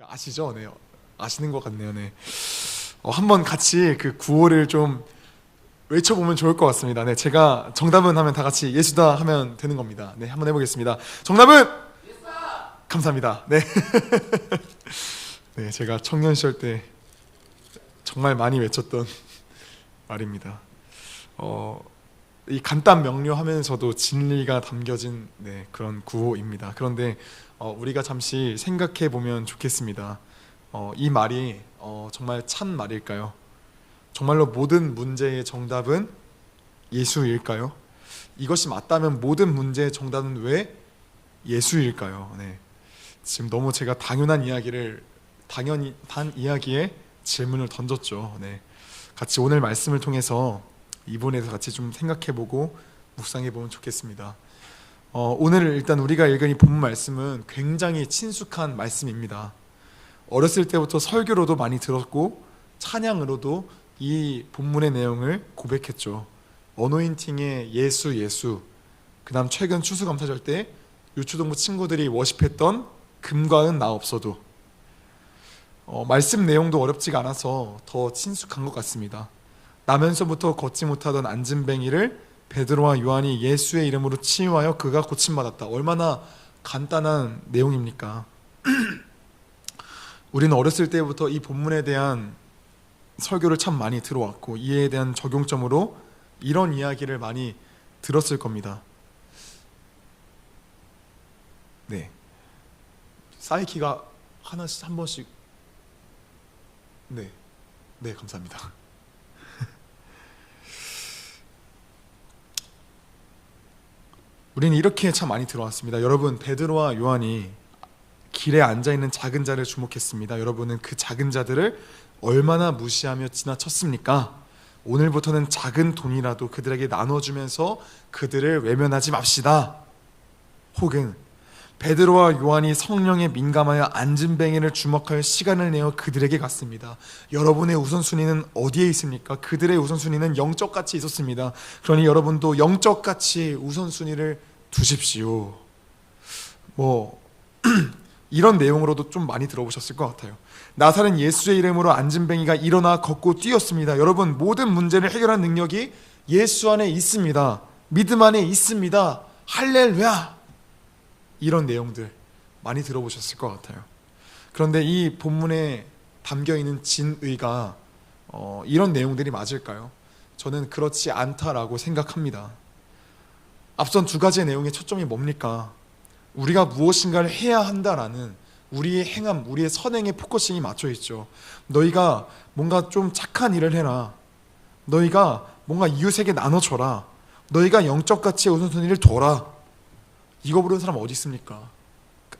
아시죠? 네. 아시는 것 같네요. 네. 어, 한번 같이 그 구호를 좀 외쳐보면 좋을 것 같습니다. 네. 제가 정답은 하면 다 같이 예수다 하면 되는 겁니다. 네. 한번 해보겠습니다. 정답은? 감사합니다. 네. 네. 제가 청년 시절 때 정말 많이 외쳤던 말입니다. 어, 이 간단 명료하면서도 진리가 담겨진 네, 그런 구호입니다. 그런데 어, 우리가 잠시 생각해 보면 좋겠습니다. 어, 이 말이 어, 정말 참 말일까요? 정말로 모든 문제의 정답은 예수일까요? 이것이 맞다면 모든 문제의 정답은 왜 예수일까요? 네. 지금 너무 제가 당연한 이야기를 당연히 단 이야기에 질문을 던졌죠. 네. 같이 오늘 말씀을 통해서 이 부분에서 같이 좀 생각해보고 묵상해보면 좋겠습니다. 어, 오늘 일단 우리가 읽은 이 본문 말씀은 굉장히 친숙한 말씀입니다. 어렸을 때부터 설교로도 많이 들었고 찬양으로도 이 본문의 내용을 고백했죠. 어노인팅의 예수 예수. 그다음 최근 추수감사절 때 유초동부 친구들이 워십했던 금과 은나 없어도. 어, 말씀 내용도 어렵지가 않아서 더 친숙한 것 같습니다. 나면서부터 걷지 못하던 안진뱅이를 베드로와 요한이 예수의 이름으로 치유하여 그가 고침받았다. 얼마나 간단한 내용입니까? 우리는 어렸을 때부터 이 본문에 대한 설교를 참 많이 들어왔고 이에 대한 적용점으로 이런 이야기를 많이 들었을 겁니다. 네. 사이키가 하나씩 한 번씩 네. 네, 감사합니다. 우리는 이렇게 참 많이 들어왔습니다. 여러분, 베드로와 요한이 길에 앉아 있는 작은 자를 주목했습니다. 여러분은 그 작은 자들을 얼마나 무시하며 지나쳤습니까? 오늘부터는 작은 돈이라도 그들에게 나눠주면서 그들을 외면하지 맙시다. 혹은 베드로와 요한이 성령에 민감하여 안진뱅이를 주목할 시간을 내어 그들에게 갔습니다. 여러분의 우선순위는 어디에 있습니까? 그들의 우선순위는 영적 가치 있었습니다. 그러니 여러분도 영적 가치 우선순위를 두십시오. 뭐 이런 내용으로도 좀 많이 들어보셨을 것 같아요. 나사렛 예수의 이름으로 안진뱅이가 일어나 걷고 뛰었습니다. 여러분 모든 문제를 해결한 능력이 예수 안에 있습니다. 믿음 안에 있습니다. 할렐루야. 이런 내용들 많이 들어보셨을 것 같아요. 그런데 이 본문에 담겨 있는 진의가 어, 이런 내용들이 맞을까요? 저는 그렇지 않다라고 생각합니다. 앞선 두 가지의 내용의 초점이 뭡니까? 우리가 무엇인가를 해야 한다라는 우리의 행함, 우리의 선행의 포커싱이 맞춰 있죠. 너희가 뭔가 좀 착한 일을 해라. 너희가 뭔가 이웃에게 나눠줘라. 너희가 영적 가치의 우선순위를 둬라. 이거 부르는 사람 어디 있습니까?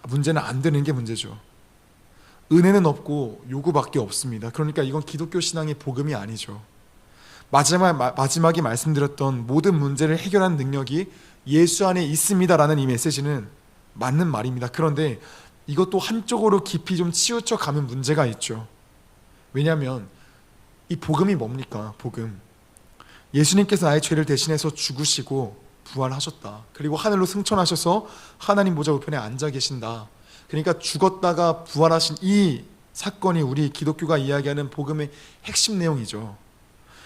문제는 안 되는 게 문제죠. 은혜는 없고 요구밖에 없습니다. 그러니까 이건 기독교 신앙의 복음이 아니죠. 마지막 마지막에 말씀드렸던 모든 문제를 해결하는 능력이 예수 안에 있습니다라는 이 메시지는 맞는 말입니다. 그런데 이것도 한쪽으로 깊이 좀 치우쳐 가면 문제가 있죠. 왜냐하면 이 복음이 뭡니까? 복음. 예수님께서 나의 죄를 대신해서 죽으시고 부활하셨다. 그리고 하늘로 승천하셔서 하나님 보좌 우편에 앉아 계신다. 그러니까 죽었다가 부활하신 이 사건이 우리 기독교가 이야기하는 복음의 핵심 내용이죠.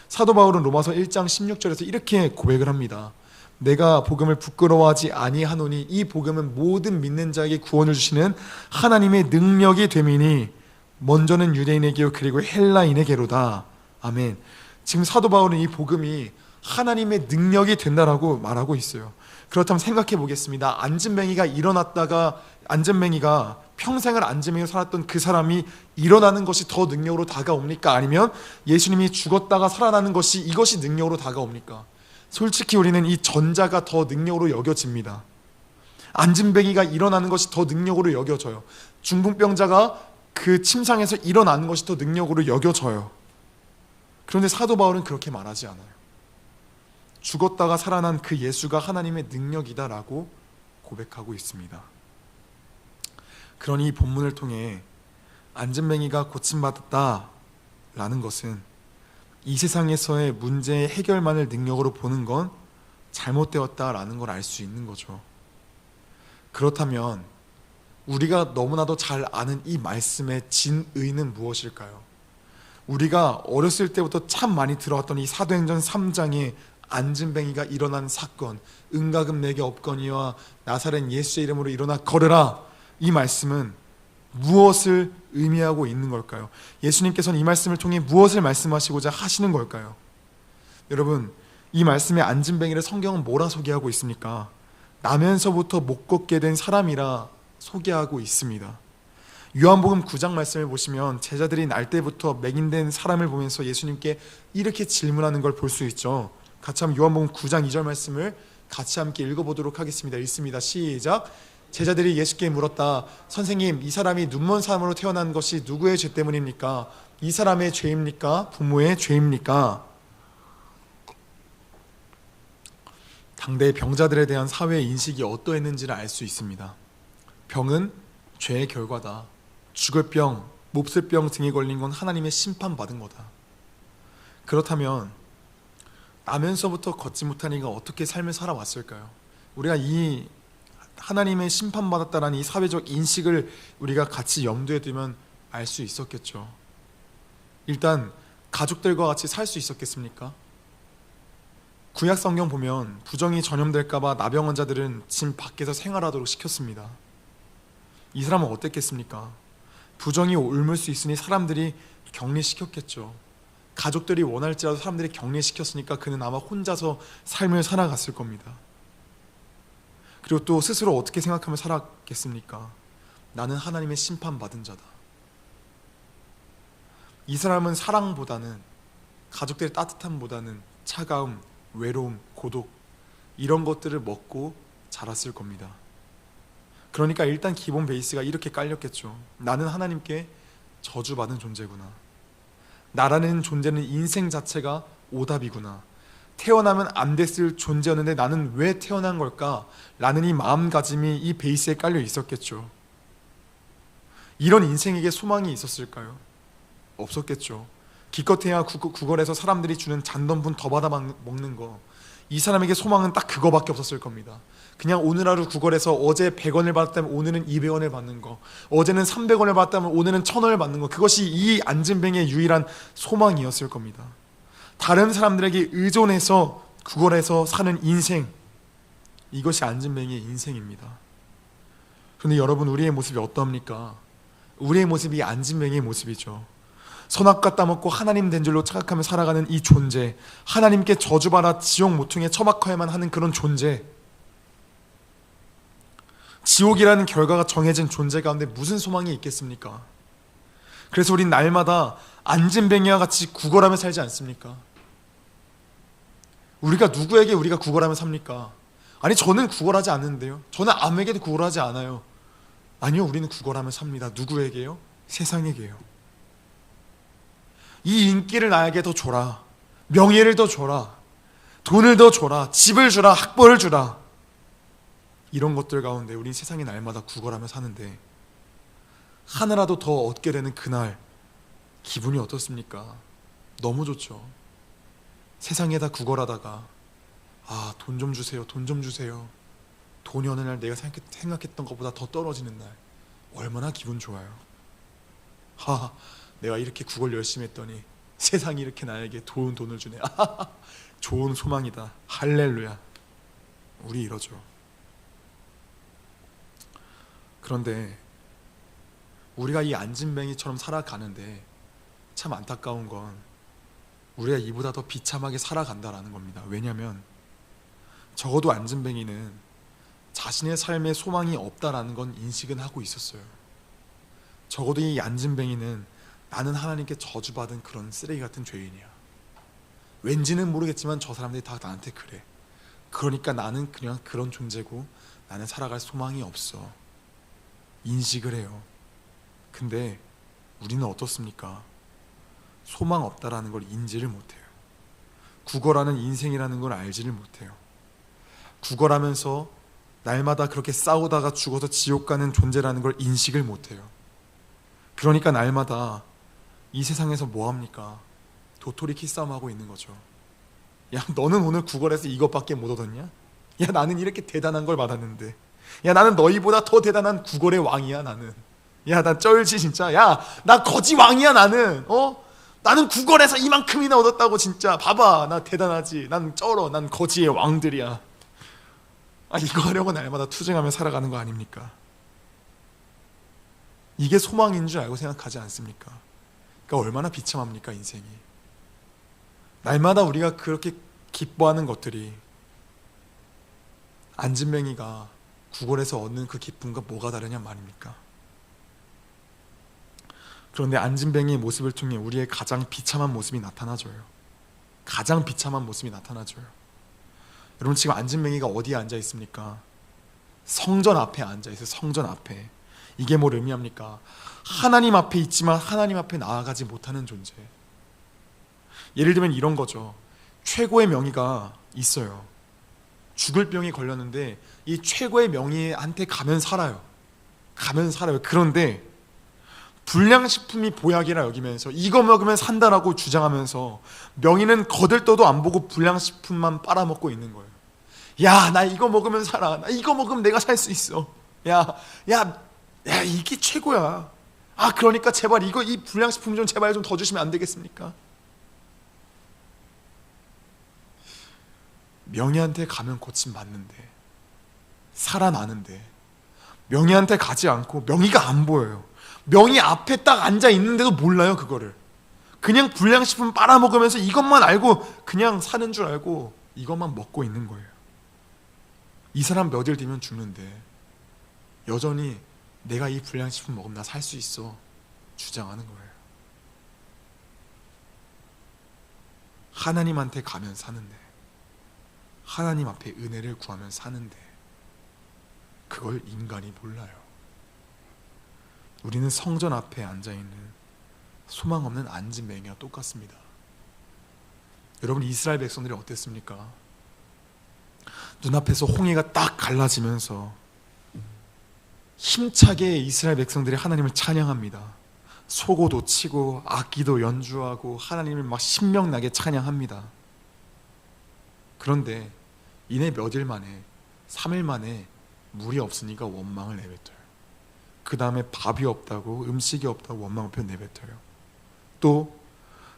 사도 바울은 로마서 1장 16절에서 이렇게 고백을 합니다. 내가 복음을 부끄러워하지 아니하노니 이 복음은 모든 믿는 자에게 구원을 주시는 하나님의 능력이 됨이니 먼저는 유대인에게요 그리고 헬라인에게로다. 아멘. 지금 사도 바울은 이 복음이 하나님의 능력이 된다라고 말하고 있어요. 그렇다면 생각해 보겠습니다. 안진뱅이가 일어났다가 안진뱅이가 평생을 안진뱅이로 살았던 그 사람이 일어나는 것이 더 능력으로 다가옵니까? 아니면 예수님이 죽었다가 살아나는 것이 이것이 능력으로 다가옵니까? 솔직히 우리는 이 전자가 더 능력으로 여겨집니다. 안진뱅이가 일어나는 것이 더 능력으로 여겨져요. 중풍병자가 그 침상에서 일어나는 것이 더 능력으로 여겨져요. 그런데 사도 바울은 그렇게 말하지 않아요. 죽었다가 살아난 그 예수가 하나님의 능력이다라고 고백하고 있습니다. 그러니 이 본문을 통해 안전뱅이가 고침받았다라는 것은 이 세상에서의 문제의 해결만을 능력으로 보는 건 잘못되었다라는 걸 알 수 있는 거죠. 그렇다면 우리가 너무나도 잘 아는 이 말씀의 진의는 무엇일까요? 우리가 어렸을 때부터 참 많이 들어왔던 이 사도행전 3장의 안진뱅이가 일어난 사건, 은가금 내게 없거니와 나사렛 예수의 이름으로 일어나 걸으라. 이 말씀은 무엇을 의미하고 있는 걸까요? 예수님께서는 이 말씀을 통해 무엇을 말씀하시고자 하시는 걸까요? 여러분, 이 말씀의 안진뱅이를 성경은 뭐라 소개하고 있습니까? 나면서부터 못 걷게 된 사람이라 소개하고 있습니다. 요한복음 9장 말씀을 보시면 제자들이 날 때부터 맹인된 사람을 보면서 예수님께 이렇게 질문하는 걸 볼 수 있죠. 같이 한번 요한복음 9장 2절 말씀을 같이 함께 읽어보도록 하겠습니다. 읽습니다. 시작. 제자들이 예수께 물었다. 선생님, 이 사람이 눈먼 사람으로 태어난 것이 누구의 죄 때문입니까? 이 사람의 죄입니까? 부모의 죄입니까? 당대의 병자들에 대한 사회 인식이 어떠했는지를 알 수 있습니다. 병은 죄의 결과다. 죽을 병, 몹쓸 병 등에 걸린 건 하나님의 심판받은 거다. 그렇다면 나면서부터 걷지 못한 이가 어떻게 삶을 살아왔을까요? 우리가 이 하나님의 심판받았다라는 이 사회적 인식을 우리가 같이 염두에 두면 알 수 있었겠죠. 일단 가족들과 같이 살 수 있었겠습니까? 구약 성경 보면 부정이 전염될까봐 나병 환자들은 집 밖에서 생활하도록 시켰습니다. 이 사람은 어땠겠습니까? 부정이 옮을 수 있으니 사람들이 격리시켰겠죠. 가족들이 원할지라도 사람들이 격리시켰으니까 그는 아마 혼자서 삶을 살아갔을 겁니다. 그리고 또 스스로 어떻게 생각하며 살았겠습니까? 나는 하나님의 심판받은 자다. 이 사람은 사랑보다는 가족들의 따뜻함보다는 차가움, 외로움, 고독 이런 것들을 먹고 자랐을 겁니다. 그러니까 일단 기본 베이스가 이렇게 깔렸겠죠. 나는 하나님께 저주받은 존재구나. 나라는 존재는 인생 자체가 오답이구나. 태어나면 안 됐을 존재였는데 나는 왜 태어난 걸까? 라는 이 마음가짐이 이 베이스에 깔려 있었겠죠. 이런 인생에게 소망이 있었을까요? 없었겠죠. 기껏해야 구- 구걸에서 사람들이 주는 잔돈분 더 받아 먹- 먹는 거. 이 사람에게 소망은 딱 그거밖에 없었을 겁니다. 그냥 오늘 하루 구걸에서 어제 100원을 받았다면 오늘은 200원을 받는 거. 어제는 300원을 받았다면 오늘은 1000원을 받는 거. 그것이 이 안진뱅의 유일한 소망이었을 겁니다. 다른 사람들에게 의존해서 구걸해서 사는 인생. 이것이 안진뱅의 인생입니다. 그런데 여러분 우리의 모습이 어떠합니까? 우리의 모습이 안진뱅의 모습이죠. 선악과 따먹고 하나님 된 줄로 착각하며 살아가는 이 존재, 하나님께 저주받아 지옥 모퉁이에 처박혀야만 하는 그런 존재, 지옥이라는 결과가 정해진 존재 가운데 무슨 소망이 있겠습니까? 그래서 우린 날마다 안진뱅이와 같이 구걸하며 살지 않습니까? 우리가 누구에게 우리가 구걸하며 삽니까? 아니 저는 구걸하지 않는데요. 저는 아무에게도 구걸하지 않아요. 아니요, 우리는 구걸하며 삽니다. 누구에게요? 세상에게요. 이 인기를 나에게 더 줘라. 명예를 더 줘라. 돈을 더 줘라. 집을 주라. 학벌을 주라. 이런 것들 가운데 우린 세상에 날마다 구걸하며 사는데 하나라도 더 얻게 되는 그날 기분이 어떻습니까? 너무 좋죠. 세상에다 구걸하다가 아, 돈 좀 주세요. 돈 좀 주세요. 돈이 어느 날 내가 생각- 생각했던 것보다 더 떨어지는 날 얼마나 기분 좋아요. 하, 내가 이렇게 구걸 열심히 했더니 세상이 이렇게 나에게 좋은 돈을 주네. 아하하, 좋은 소망이다. 할렐루야. 우리 이러죠. 그런데 우리가 이 안진뱅이처럼 살아가는데 참 안타까운 건 우리가 이보다 더 비참하게 살아간다라는 겁니다. 왜냐하면 적어도 안진뱅이는 자신의 삶에 소망이 없다라는 건 인식은 하고 있었어요. 적어도 이 안진뱅이는 나는 하나님께 저주받은 그런 쓰레기 같은 죄인이야. 왠지는 모르겠지만 저 사람들이 다 나한테 그래. 그러니까 나는 그냥 그런 존재고 나는 살아갈 소망이 없어. 인식을 해요. 근데 우리는 어떻습니까? 소망 없다라는 걸 인지를 못해요. 국어라는 인생이라는 걸 알지를 못해요. 국어라면서 날마다 그렇게 싸우다가 죽어서 지옥 가는 존재라는 걸 인식을 못해요. 그러니까 날마다 이 세상에서 뭐 합니까? 도토리 키싸움 하고 있는 거죠. 야, 너는 오늘 구걸에서 이것밖에 못 얻었냐? 야, 나는 이렇게 대단한 걸 받았는데. 야 나는 너희보다 더 대단한 구걸의 왕이야 나는. 야난 쩔지 진짜. 야 나 거지 왕이야 나는. 어? 나는 구걸에서 이만큼이나 얻었다고 진짜. 봐봐 나 대단하지. 난 쩔어. 난 거지의 왕들이야. 아 이거 하려고 날마다 투쟁하며 살아가는 거 아닙니까? 이게 소망인 줄 알고 생각하지 않습니까? 그러니까 얼마나 비참합니까 인생이. 날마다 우리가 그렇게 기뻐하는 것들이 안진뱅이가 구걸에서 얻는 그 기쁨과 뭐가 다르냐 말입니까? 그런데 안진뱅이의 모습을 통해 우리의 가장 비참한 모습이 나타나줘요. 가장 비참한 모습이 나타나줘요. 여러분 지금 안진뱅이가 어디에 앉아 있습니까? 성전 앞에 앉아 있어요. 성전 앞에. 이게 뭘 의미합니까? 하나님 앞에 있지만 하나님 앞에 나아가지 못하는 존재. 예를 들면 이런 거죠. 최고의 명의가 있어요. 죽을 병이 걸렸는데 이 최고의 명의한테 가면 살아요. 가면 살아요. 그런데 불량식품이 보약이라 여기면서 이거 먹으면 산다라고 주장하면서 명의는 거들떠도 안 보고 불량식품만 빨아먹고 있는 거예요. 야, 나 이거 먹으면 살아. 나 이거 먹으면 내가 살 수 있어. 야, 야, 야, 이게 최고야. 아, 그러니까 제발 이거 이 불량식품 좀 제발 좀 더 주시면 안 되겠습니까? 명희한테 가면 고침 받는데 살아나는데 명희한테 가지 않고 명희가 안 보여요. 명희 앞에 딱 앉아 있는데도 몰라요 그거를. 그냥 불량식품 빨아먹으면서 이것만 알고 그냥 사는 줄 알고 이것만 먹고 있는 거예요. 이 사람 몇 일 뒤면 죽는데 여전히 내가 이 불량식품 먹으면 나 살 수 있어 주장하는 거예요. 하나님한테 가면 사는데 하나님 앞에 은혜를 구하면 사는데 그걸 인간이 몰라요. 우리는 성전 앞에 앉아 있는 소망 없는 안진뱅이와 똑같습니다. 여러분 이스라엘 백성들이 어땠습니까? 눈앞에서 홍해가 딱 갈라지면서 힘차게 이스라엘 백성들이 하나님을 찬양합니다. 소고도 치고 악기도 연주하고 하나님을 막 신명나게 찬양합니다. 그런데 이내 몇일 만에 3일 만에 물이 없으니까 원망을 내뱉어요. 그 다음에 밥이 없다고 음식이 없다고 원망을 표 내뱉어요. 또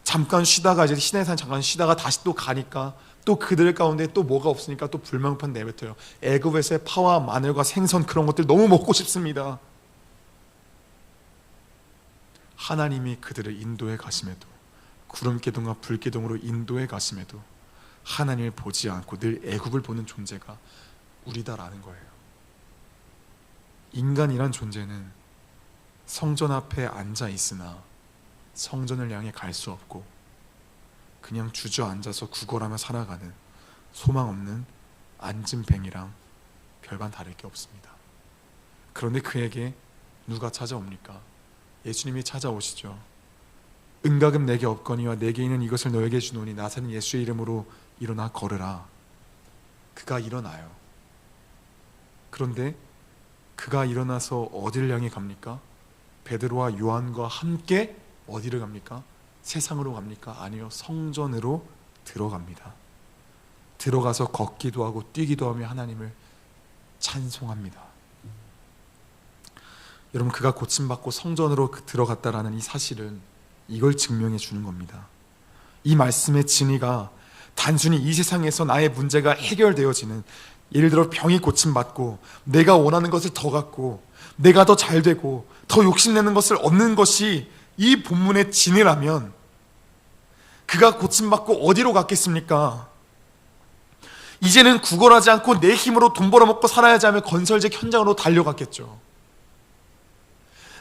잠깐 쉬다가 이제 시내산 잠깐 쉬다가 다시 또 가니까 또 그들 가운데 또 뭐가 없으니까 또 불만판 내뱉어요. 애굽에서의 파와 마늘과 생선 그런 것들 너무 먹고 싶습니다. 하나님이 그들을 인도해 가심에도 구름 기둥과 불 기둥으로 인도해 가심에도 하나님을 보지 않고 늘 애굽을 보는 존재가 우리다라는 거예요. 인간이란 존재는 성전 앞에 앉아 있으나 성전을 향해 갈 수 없고 그냥 주저앉아서 구걸하며 살아가는 소망 없는 앉은뱅이랑 별반 다를 게 없습니다. 그런데 그에게 누가 찾아옵니까? 예수님이 찾아오시죠. 은가금 내게 없거니와 내게 있는 이것을 너에게 주노니 나사는 예수의 이름으로 일어나 걸으라. 그가 일어나요. 그런데 그가 일어나서 어디를 향해 갑니까? 베드로와 요한과 함께 어디를 갑니까? 세상으로 갑니까? 아니요. 성전으로 들어갑니다. 들어가서 걷기도 하고 뛰기도 하며 하나님을 찬송합니다. 여러분 그가 고침받고 성전으로 그 들어갔다라는 이 사실은 이걸 증명해 주는 겁니다. 이 말씀의 진리가 단순히 이 세상에서 나의 문제가 해결되어지는 예를 들어 병이 고침받고 내가 원하는 것을 더 갖고 내가 더 잘 되고 더 욕심내는 것을 얻는 것이 이 본문의 진이라면 그가 고침받고 어디로 갔겠습니까? 이제는 구걸하지 않고 내 힘으로 돈 벌어먹고 살아야지 하며 건설직 현장으로 달려갔겠죠.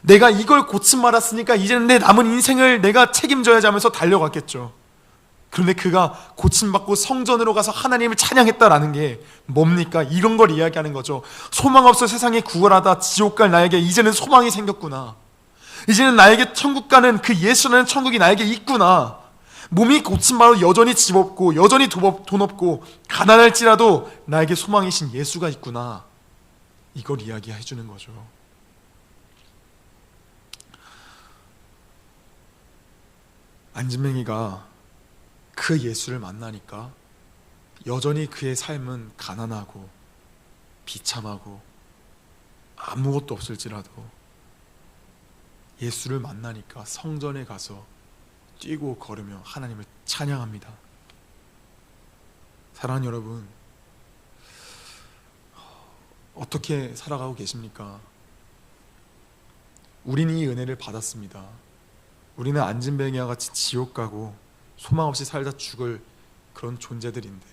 내가 이걸 고침 말았으니까 이제는 내 남은 인생을 내가 책임져야지 하면서 달려갔겠죠. 그런데 그가 고침받고 성전으로 가서 하나님을 찬양했다라는 게 뭡니까? 이런 걸 이야기하는 거죠. 소망 없어 세상에 구걸하다 지옥 갈 나에게 이제는 소망이 생겼구나. 이제는 나에게 천국 가는 그 예수라는 천국이 나에게 있구나. 몸이 고침받아 여전히 집 없고 여전히 돈 없고 가난할지라도 나에게 소망이신 예수가 있구나. 이걸 이야기해 주는 거죠. 안진맹이가 그 예수를 만나니까 여전히 그의 삶은 가난하고 비참하고 아무것도 없을지라도 예수를 만나니까 성전에 가서 뛰고 걸으며 하나님을 찬양합니다. 사랑하는 여러분, 어떻게 살아가고 계십니까? 우리는 이 은혜를 받았습니다. 우리는 안진뱅이와 같이 지옥 가고 소망 없이 살다 죽을 그런 존재들인데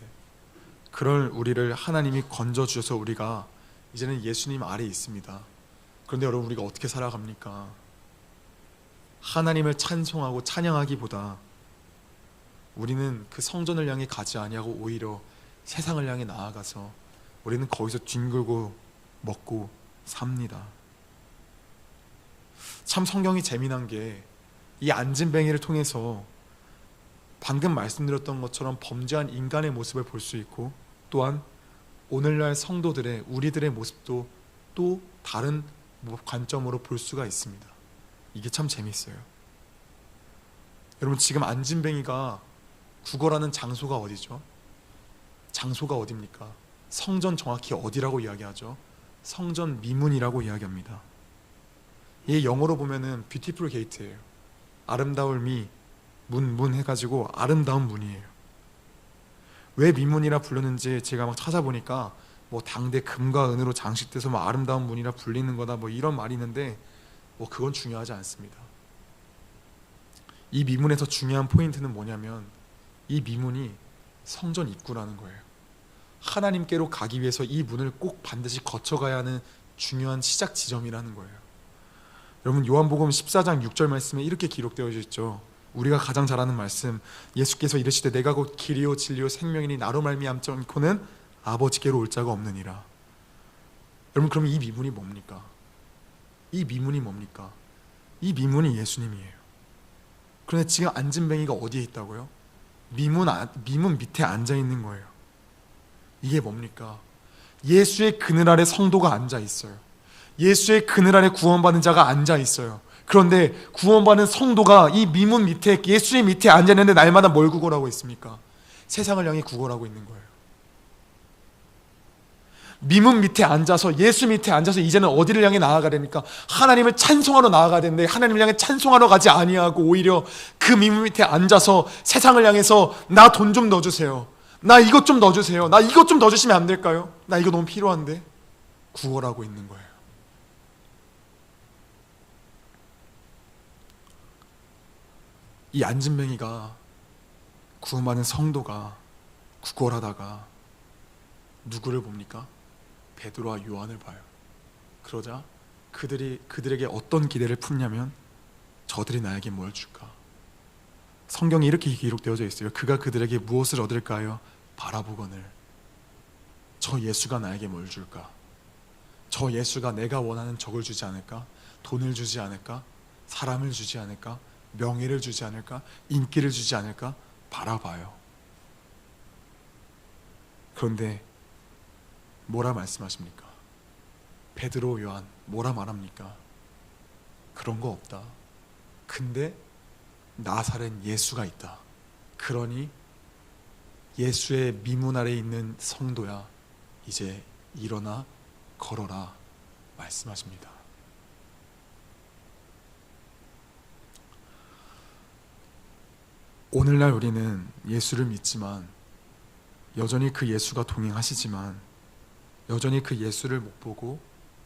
그럴 우리를 하나님이 건져 주셔서 우리가 이제는 예수님 아래 있습니다. 그런데 여러분 우리가 어떻게 살아갑니까? 하나님을 찬송하고 찬양하기보다 우리는 그 성전을 향해 가지 아니하고 오히려 세상을 향해 나아가서 우리는 거기서 뒹굴고 먹고 삽니다. 참 성경이 재미난 게이 안진뱅이를 통해서 방금 말씀드렸던 것처럼 범죄한 인간의 모습을 볼 수 있고 또한 오늘날 성도들의 우리들의 모습도 또 다른 관점으로 볼 수가 있습니다. 이게 참 재밌어요. 여러분 지금 안진뱅이가 구걸하는 장소가 어디죠? 장소가 어디입니까? 성전 정확히 어디라고 이야기하죠? 성전 미문이라고 이야기합니다. 이 영어로 보면은 뷰티풀 게이트예요. 아름다울 미, 문, 문 해가지고 아름다운 문이에요. 왜 미문이라 불렀는지 제가 막 찾아보니까 뭐 당대 금과 은으로 장식돼서 뭐 아름다운 문이라 불리는 거다 뭐 이런 말이 있는데 뭐 그건 중요하지 않습니다. 이 미문에서 중요한 포인트는 뭐냐면 이 미문이 성전 입구라는 거예요. 하나님께로 가기 위해서 이 문을 꼭 반드시 거쳐가야 하는 중요한 시작 지점이라는 거예요. 여러분 요한복음 14장 6절 말씀에 이렇게 기록되어 있죠. 우리가 가장 잘 아는 말씀 예수께서 이르시되 내가 곧 길이요 진리요 생명이니 나로 말미암지 않고는 아버지께로 올 자가 없느니라. 여러분 그럼 이 미문이 뭡니까? 이 미문이 뭡니까? 이 미문이 예수님이에요. 그런데 지금 안진뱅이가 어디에 있다고요? 미문 아, 미문 밑에 앉아 있는 거예요. 이게 뭡니까? 예수의 그늘 아래 성도가 앉아 있어요. 예수의 그늘 아래 구원받는 자가 앉아 있어요. 그런데 구원받는 성도가 이 미문 밑에 예수의 밑에 앉아 있는데 날마다 뭘 구걸하고 있습니까? 세상을 향해 구걸하고 있는 거예요. 미문 밑에 앉아서 예수 밑에 앉아서 이제는 어디를 향해 나아가야 됩니까? 하나님을 찬송하러 나아가야 되는데 하나님을 향해 찬송하러 가지 아니하고 오히려 그 미문 밑에 앉아서 세상을 향해서 나 돈 좀 넣어주세요. 나 이것 좀 넣어주세요. 나 이것 좀 넣어주시면 안 될까요? 나 이거 너무 필요한데 구걸하고 있는 거예요. 이 안진뱅이가 구원받은 성도가 구걸하다가 누구를 봅니까? 베드로와 요한을 봐요. 그러자 그들이 그들에게 어떤 기대를 품냐면 저들이 나에게 뭘 줄까? 성경에 이렇게 기록되어져 있어요. 그가 그들에게 무엇을 얻을까요? 바라보거늘 저 예수가 나에게 뭘 줄까? 저 예수가 내가 원하는 적을 주지 않을까? 돈을 주지 않을까? 사람을 주지 않을까? 명예를 주지 않을까? 인기를 주지 않을까? 바라봐요. 그런데 뭐라 말씀하십니까? 베드로 요한 뭐라 말합니까? 그런 거 없다. 근데 나사렛 예수가 있다. 그러니 예수의 미문 아래 있는 성도야 이제 일어나 걸어라 말씀하십니다. 오늘날 우리는 예수를 믿지만 여전히 그 예수가 동행하시지만 여전히 그 예수를 못 보고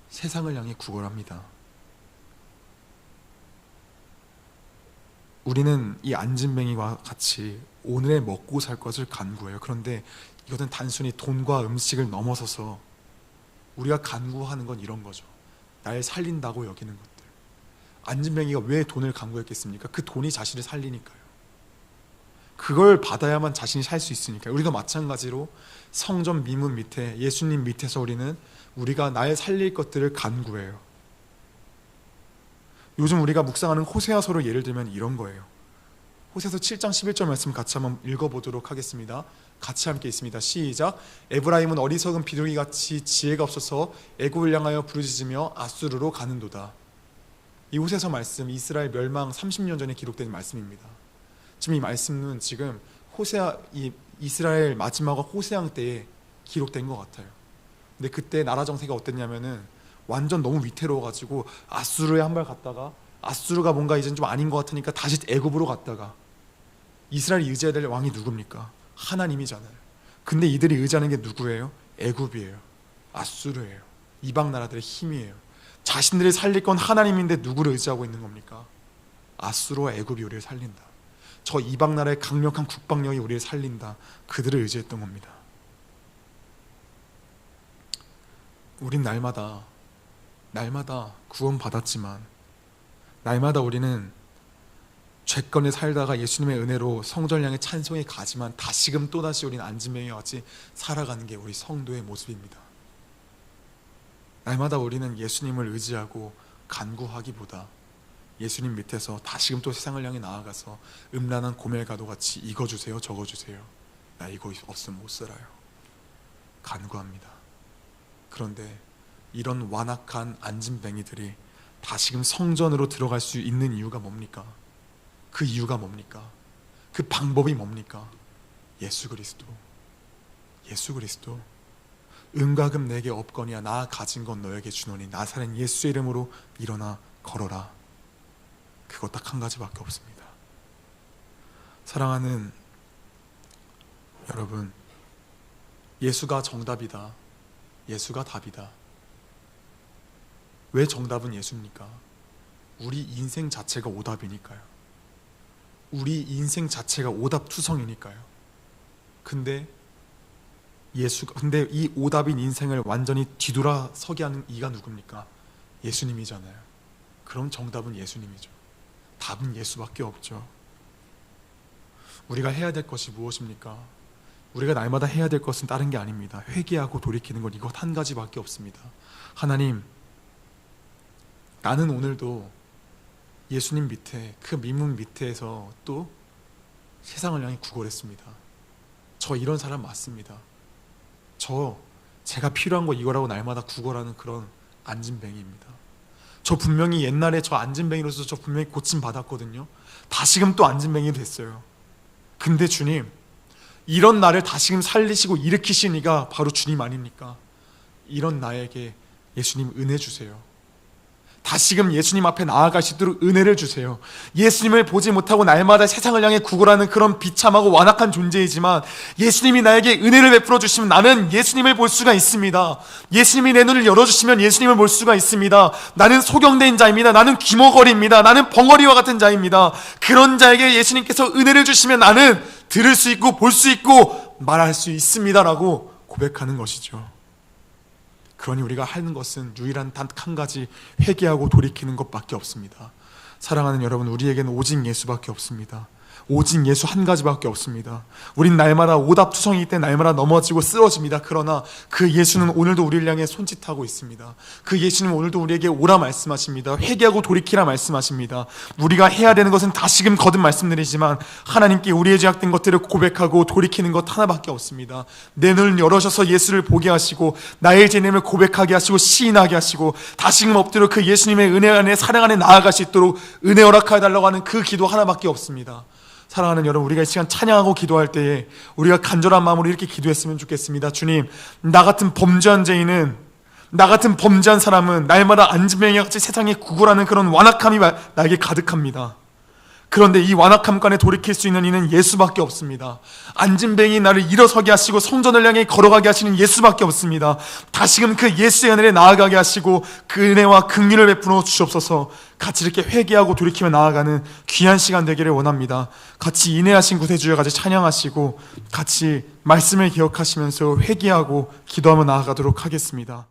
세상을 향해 구걸합니다. 우리는 이 안진뱅이와 같이 오늘의 먹고 살 것을 간구해요. 그런데 이것은 단순히 돈과 음식을 넘어서서 우리가 간구하는 건 이런 거죠. 날 살린다고 여기는 것들. 안진뱅이가 왜 돈을 간구했겠습니까? 그 돈이 자신을 살리니까요. 그걸 받아야만 자신이 살 수 있으니까요. 우리도 마찬가지로 성전 미문 밑에 예수님 밑에서 우리는 우리가 날 살릴 것들을 간구해요. 요즘 우리가 묵상하는 호세아서로 예를 들면 이런 거예요. 호세아서 7장 11절 말씀 같이 한번 읽어보도록 하겠습니다. 같이 함께 있습니다. 시작. 에브라임은 어리석은 비둘기 같이 지혜가 없어서 애굽을 향하여 부르짖으며 아수르로 가는도다. 이 호세서 말씀 이스라엘 멸망 30년 전에 기록된 말씀입니다. 지금 이 말씀은 지금 호세아 이 이스라엘 마지막 호세왕 때에 기록된 것 같아요. 근데 그때 나라 정세가 어땠냐면은 완전 너무 위태로워가지고 아수르에 한 발 갔다가 아수르가 뭔가 이젠 좀 아닌 것 같으니까 다시 애굽으로 갔다가 이스라엘이 의지해야 될 왕이 누굽니까? 하나님이잖아요. 근데 이들이 의지하는 게 누구예요? 애굽이에요. 아수르예요. 이방 나라들의 힘이에요. 자신들이 살릴 건 하나님인데 누구를 의지하고 있는 겁니까? 아수르와 애굽이 우리를 살린다. 저 이방 나라의 강력한 국방력이 우리를 살린다. 그들을 의지했던 겁니다. 우린 날마다 날마다 구원 받았지만 날마다 우리는 죄권에 살다가 예수님의 은혜로 향해 찬송에 가지만 다시금 또다시 우리는 안진뱅이와 같이 살아가는 게 우리 성도의 모습입니다. 날마다 우리는 예수님을 의지하고 간구하기보다 예수님 밑에서 다시금 또 세상을 향해 나아가서 음란한 고멜가도 같이 이거 주세요 저거 주세요 나 이거 없으면 못 살아요 간구합니다. 그런데 이런 완악한 안진뱅이들이 다시금 성전으로 들어갈 수 있는 이유가 뭡니까? 그 이유가 뭡니까? 그 방법이 뭡니까? 예수 그리스도. 예수 그리스도. 은과 금 내게 없거니와 나 가진 건 너에게 주노니 나사렛 예수의 이름으로 일어나 걸어라. 그거 딱 한 가지밖에 없습니다. 사랑하는 여러분, 예수가 정답이다. 예수가 답이다. 왜 정답은 예수입니까? 우리 인생 자체가 오답이니까요. 우리 인생 자체가 오답 투성이니까요. 근데 예수가 근데 이 오답인 인생을 완전히 뒤돌아서게 하는 이가 누굽니까? 예수님이잖아요. 그럼 정답은 예수님이죠. 답은 예수밖에 없죠. 우리가 해야 될 것이 무엇입니까? 우리가 날마다 해야 될 것은 다른 게 아닙니다. 회개하고 돌이키는 것 이것 한 가지밖에 없습니다. 하나님, 나는 오늘도 예수님 밑에 그 민문 밑에서 또 세상을 향해 구걸했습니다. 저 이런 사람 맞습니다. 저 제가 필요한 거 이거라고 날마다 구걸하는 그런 안진뱅이입니다. 저 분명히 옛날에 저 안진뱅이로서 저 분명히 고침 받았거든요. 다시금 또 안진뱅이 됐어요. 근데 주님, 이런 나를 다시금 살리시고 일으키시니가 바로 주님 아닙니까? 이런 나에게 예수님 은혜 주세요. 다시금 예수님 앞에 나아가시도록 은혜를 주세요. 예수님을 보지 못하고 날마다 세상을 향해 구걸하는 그런 비참하고 완악한 존재이지만 예수님이 나에게 은혜를 베풀어 주시면 나는 예수님을 볼 수가 있습니다. 예수님이 내 눈을 열어주시면 예수님을 볼 수가 있습니다. 나는 소경된 자입니다. 나는 귀머거리입니다. 나는 벙어리와 같은 자입니다. 그런 자에게 예수님께서 은혜를 주시면 나는 들을 수 있고 볼 수 있고 말할 수 있습니다라고 고백하는 것이죠. 그러니 우리가 하는 것은 유일한 단 한 가지 회개하고 돌이키는 것밖에 없습니다. 사랑하는 여러분, 우리에게는 오직 예수밖에 없습니다. 오직 예수 한 가지밖에 없습니다. 우린 날마다 오답투성이기 때문에 날마다 넘어지고 쓰러집니다. 그러나 그 예수는 오늘도 우리를 향해 손짓하고 있습니다. 그 예수는 오늘도 우리에게 오라 말씀하십니다. 회개하고 돌이키라 말씀하십니다. 우리가 해야 되는 것은 다시금 거듭 말씀드리지만 하나님께 우리의 죄악된 것들을 고백하고 돌이키는 것 하나밖에 없습니다. 내 눈을 열어셔서 예수를 보게 하시고 나의 죄님을 고백하게 하시고 시인하게 하시고 다시금 엎드려 그 예수님의 은혜 안에 사랑 안에 나아갈 수 있도록 은혜 허락하여 달라고 하는 그 기도 하나밖에 없습니다. 사랑하는 여러분, 우리가 이 시간 찬양하고 기도할 때에 우리가 간절한 마음으로 이렇게 기도했으면 좋겠습니다. 주님, 나 같은 범죄한 죄인은 나 같은 범죄한 사람은 날마다 안진뱅이 같이 세상에 구걸하는 그런 완악함이 마- 나에게 가득합니다. 그런데 이 완악함 간에 돌이킬 수 있는 이는 예수밖에 없습니다. 안진뱅이 나를 일어서게 하시고 성전을 향해 걸어가게 하시는 예수밖에 없습니다. 다시금 그 예수의 은혜에 나아가게 하시고 그 은혜와 긍휼을 베풀어 주시옵소서. 같이 이렇게 회개하고 돌이키며 나아가는 귀한 시간 되기를 원합니다. 같이 인내하신 구세주여 같이 찬양하시고 같이 말씀을 기억하시면서 회개하고 기도하며 나아가도록 하겠습니다.